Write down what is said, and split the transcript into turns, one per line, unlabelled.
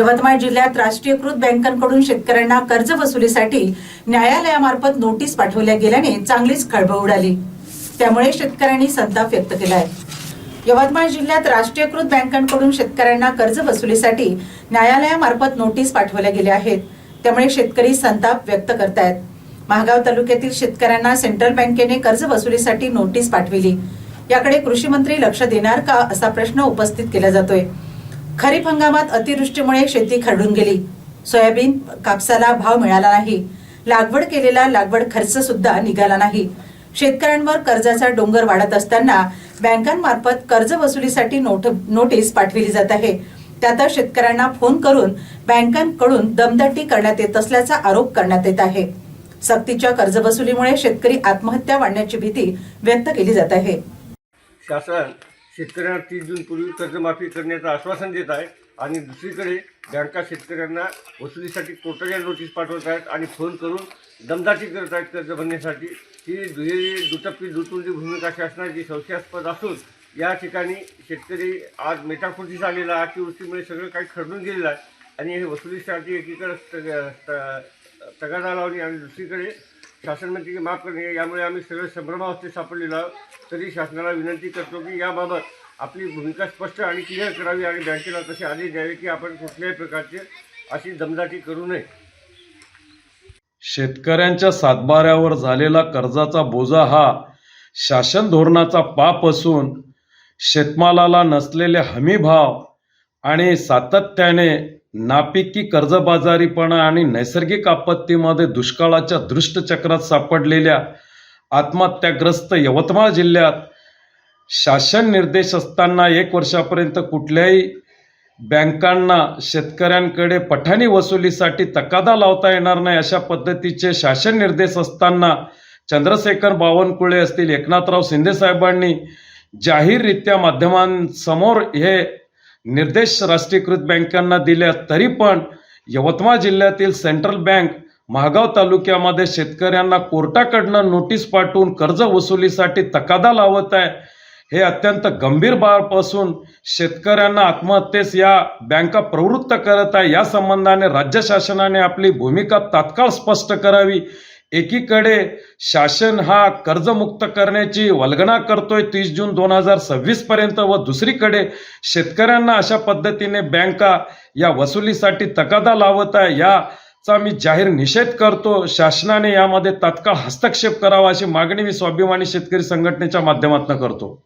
यवतमाळ जिल्ह्यात राष्ट्रीयकृत बँकांकडून शेतकऱ्यांना कर्ज वसुलीसाठी न्यायालयामार्फत नोटीस पाठवल्या गेल्याने चांगलीच खळबळ उडाली. त्यामुळे शेतकऱ्यांनी संताप व्यक्त केलाय यवतमाळ जिल्ह्यात राष्ट्रीयकृत बँकांकडून शेतकऱ्यांना कर्ज वसुलीसाठी न्यायालयामार्फत नोटीस पाठवल्या गेल्या आहेत. त्यामुळे शेतकरी संताप व्यक्त करतायत. महागाव तालुक्यातील शेतकऱ्यांना सेंट्रल बँकेने कर्ज वसुलीसाठी नोटीस पाठविली. याकडे कृषी मंत्री लक्ष देणार का असा प्रश्न उपस्थित केला जातोय. खरीप हंगामात अतिवृष्टीमुळे शेती खरडून गेली. सोयाबीन कापसाला भाव मिळाला नाही. लागवड केलेला लागवड खर्च सुद्धा निघाला नाही. शेतकऱ्यांवर कर्जाचा डोंगर वाढत असताना बँकांमार्फत कर्ज वसुलीसाठी नोट नोटीस पाठविली जात आहे. त्यातच शेतकऱ्यांना फोन करून बँकांकडून दमदाटी करण्यात येत असल्याचा आरोप करण्यात येत आहे. सक्तीच्या कर्ज वसुलीमुळे शेतकरी आत्महत्या वाढण्याची भीती व्यक्त केली जात आहे.
शासन शेतकऱ्यांना तीस जून पूर्वी कर्जमाफी करण्याचं आश्वासन देत आहे आणि दुसरीकडे बँका शेतकऱ्यांना वसुलीसाठी कोर्टाच्या नोटीस पाठवत आहेत आणि फोन करून दमदाटी करत आहेत कर्ज भरण्यासाठी. ही दुहेरी दुटप्पी दुटुंडी भूमिका शासनाची संशयास्पद असून या ठिकाणी शेतकरी आज मेटाकुटीस आलेला आहे. अतिवृष्टीमुळे सगळं काही खरडून गेलेलं आहे. आणि हे वसुलीसाठी एकीकडे तग- त- तगादा लावणे आणि दुसरीकडे शासन म्हणते की माफ करणे यामुळे आम्ही सगळे संभ्रमावस्थेत सापडलेलो आहोत. तरी शासनाला विनंती करतो की याबाबत आपली भूमिका स्पष्ट आणि क्लिअर करावी आणि बँकेला तसे आदेश द्यावे की आपण कुठल्याही प्रकारचे अशी दमदाटी करू नये.
शेतकऱ्यांच्या सातबाऱ्यावर झालेला कर्जाचा बोजा हा शासन धोरणाचा पाप असून शेतमालाला नसलेले हमी भाव आणि सातत्याने नापिकी कर्जबाजारीपणा आणि नैसर्गिक आपत्तीमध्ये दुष्काळाच्या दृष्टचक्रात सापडलेल्या आत्महत्याग्रस्त यवतमाळ जिल्ह्यात शासन निर्देश असताना एक वर्षापर्यंत कुठल्याही बँकांना शेतकऱ्यांकडे पठाणी वसुलीसाठी तकादा लावता येणार नाही अशा पद्धतीचे शासन निर्देश असताना चंद्रशेखर बावनकुळे असतील एकनाथराव शिंदे साहेबांनी जाहीररित्या माध्यमांसमोर हे निर्देश राष्ट्रीयकृत बँकांना दिल्या तरी पण यवतमाळ जिल्ह्यातील सेंट्रल बँक महागाव तालुक्यामध्ये शेतकऱ्यांना कोर्टाकडनं नोटीस पाठवून कर्ज वसुलीसाठी तकादा लावत आहे. हे अत्यंत गंभीर बाब असून शेतकऱ्यांना आत्महत्येस या बँका प्रवृत्त करत आहे. या संबंधाने राज्य शासनाने आपली भूमिका तात्काळ स्पष्ट करावी. एकीकडे शासन हा कर्जमुक्त करण्याची वल्गना करतोय तीस जून दोन हजार सव्वीस पर्यंत व दुसरीकडे शेतकऱ्यांना अशा पद्धतीने बँका या वसुलीसाठी तकादा लावत आहे. याचा मी जाहीर निषेध करतो. शासनाने यामध्ये तात्काळ हस्तक्षेप करावा अशी मागणी मी स्वाभिमानी शेतकरी संघटनेच्या माध्यमातून करतो.